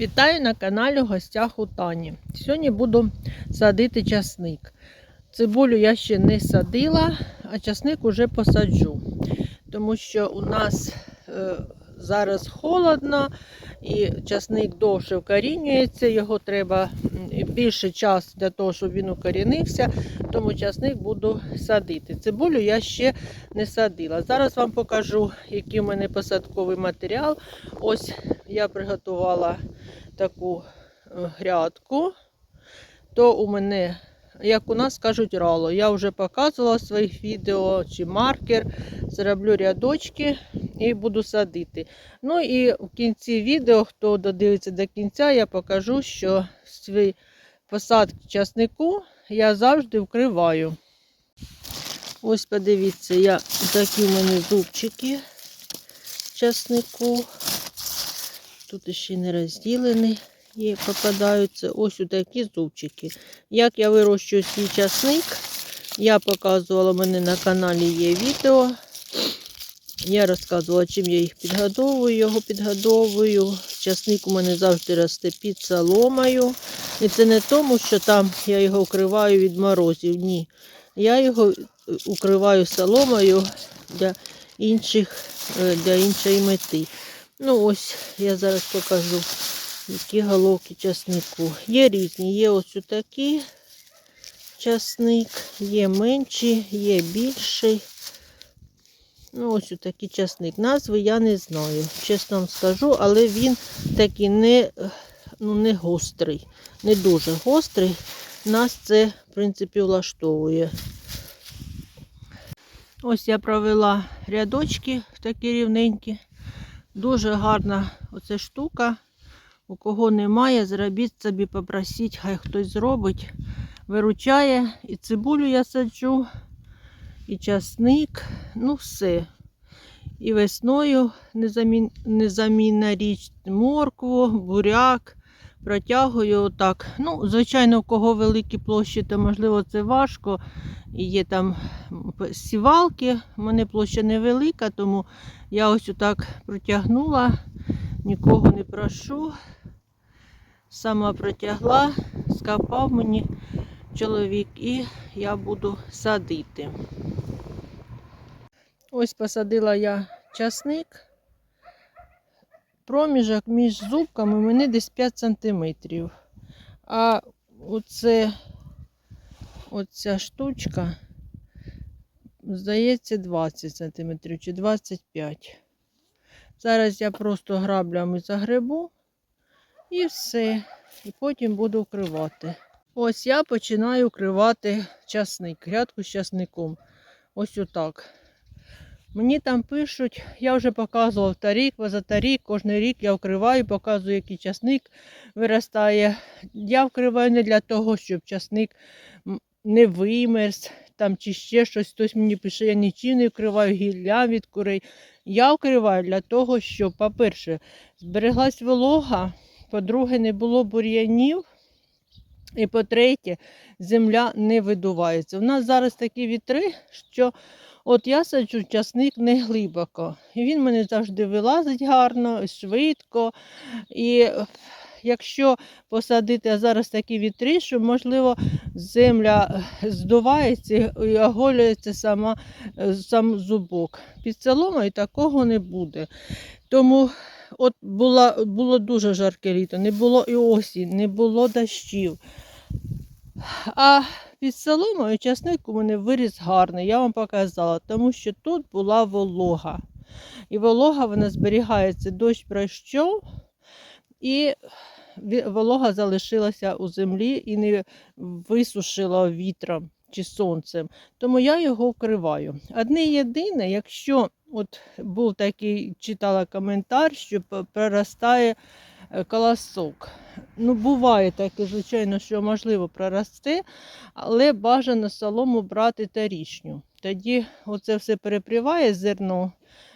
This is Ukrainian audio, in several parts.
Вітаю на каналі гостях у Тані. Сьогодні буду садити часник. Цибулю я ще не садила, а часник уже посаджу. Тому що у нас е, зараз холодно і часник довше вкорінюється, його треба більше часу для того, щоб він укорінився, тому часник буду садити. Цибулю я ще не садила. Зараз вам покажу, який у мене посадковий матеріал. Ось я приготувала таку е, грядку, то у мене, як у нас кажуть, рало. Я вже показувала в своїх відео чи маркер. Зроблю рядочки і буду садити. Ну і в кінці відео, хто додивиться до кінця, я покажу, що свій посадки часнику я завжди вкриваю. Ось подивіться, я такі в мене зубчики часнику. Тут ще не розділений і попадаються ось такі зубчики. Як я вирощую свій часник, я показувала, у мене на каналі є відео. Я розказувала, чим я їх підгодовую, його підгодовую. Часник у мене завжди росте під соломою. І це не тому, що там я його укриваю від морозів. Ні. Я його е, укриваю соломою для, інших, е, для іншої мети. Ну ось я зараз покажу, які головки часнику. Є різні, є ось такі часник, є менші, є більший. Ну, ось такий часник. Назви я не знаю, чесно вам скажу, але він такий не, ну, не гострий, не дуже гострий. Нас це, в принципі, влаштовує. Ось я провела рядочки такі рівненькі. Дуже гарна оця штука. У кого немає, зробіть собі, попросіть, хай хтось зробить. Виручає. І цибулю я саджу, і часник, ну все. І весною незамін... незамінна річ, моркву, буряк. Протягую отак. Ну, звичайно, у кого великі площі, то можливо це важко. Є там сівалки. У мене площа невелика, тому я ось отак протягнула, нікого не прошу. Сама протягла, скапав мені чоловік і я буду садити. Ось посадила я часник. Проміжок між зубками у мене десь 5 см. А оце, оця штучка, здається, 20 см чи 25 Зараз я просто граблями загребу і все. І потім буду вкривати. Ось я починаю вкривати часник, грядку з часником. Ось отак. Мені там пишуть, я вже показував тарік, позатарік, кожен рік я вкриваю, показую, який часник виростає. Я вкриваю не для того, щоб часник не вимерз там, чи ще щось. Хтось мені пише, я нічим не вкриваю гілля від курей. Я вкриваю для того, щоб, по-перше, збереглась волога, по-друге, не було бур'янів. І по-третє, земля не видувається. У нас зараз такі вітри, що от я саджу часник не глибоко. І він мене завжди вилазить гарно, швидко. І якщо посадити а зараз такі вітри, що, можливо, земля здувається і оголюється сама, е, сам зубок. Під соломою такого не буде. Тому от була, було дуже жарке літо, не було і осінь, не було дощів. А під соломою часник у мене виріс гарний, я вам показала, тому що тут була волога. І волога вона зберігається, дощ пройшов, і волога залишилася у землі і не висушила вітром чи сонцем. Тому я його вкриваю. Одне єдине, якщо от був такий, читала коментар, що проростає колосок. Ну, буває таке, звичайно, що можливо проросте, але бажано солому брати торічню. Тоді оце все перепріває зерно,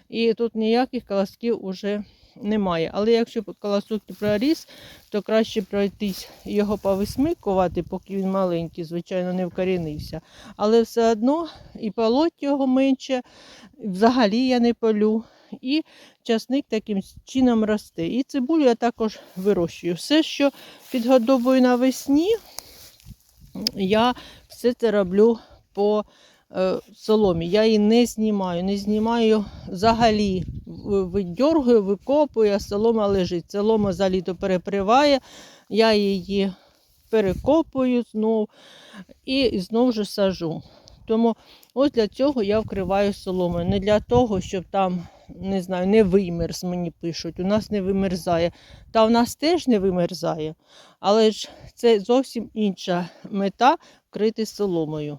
і тут ніяких колосків уже немає. Але якщо колосок проріс, то краще пройтись його повисмикувати, поки він маленький, звичайно, не вкорінився. Але все одно і полоть його менше, взагалі я не полю. І часник таким чином росте. І цибулю я також вирощую. Все, що підгодовую навесні, я все це роблю по е, соломі. Я її не знімаю, не знімаю взагалі. Видьоргую, викопую, а солома лежить. Солома за літо переприває, я її перекопую знову і знову ж сажу. Тому ось для цього я вкриваю соломою. Не для того, щоб там, не знаю, не вимерз, мені пишуть. У нас не вимерзає. Та у нас теж не вимерзає. Але ж це зовсім інша мета вкрити соломою.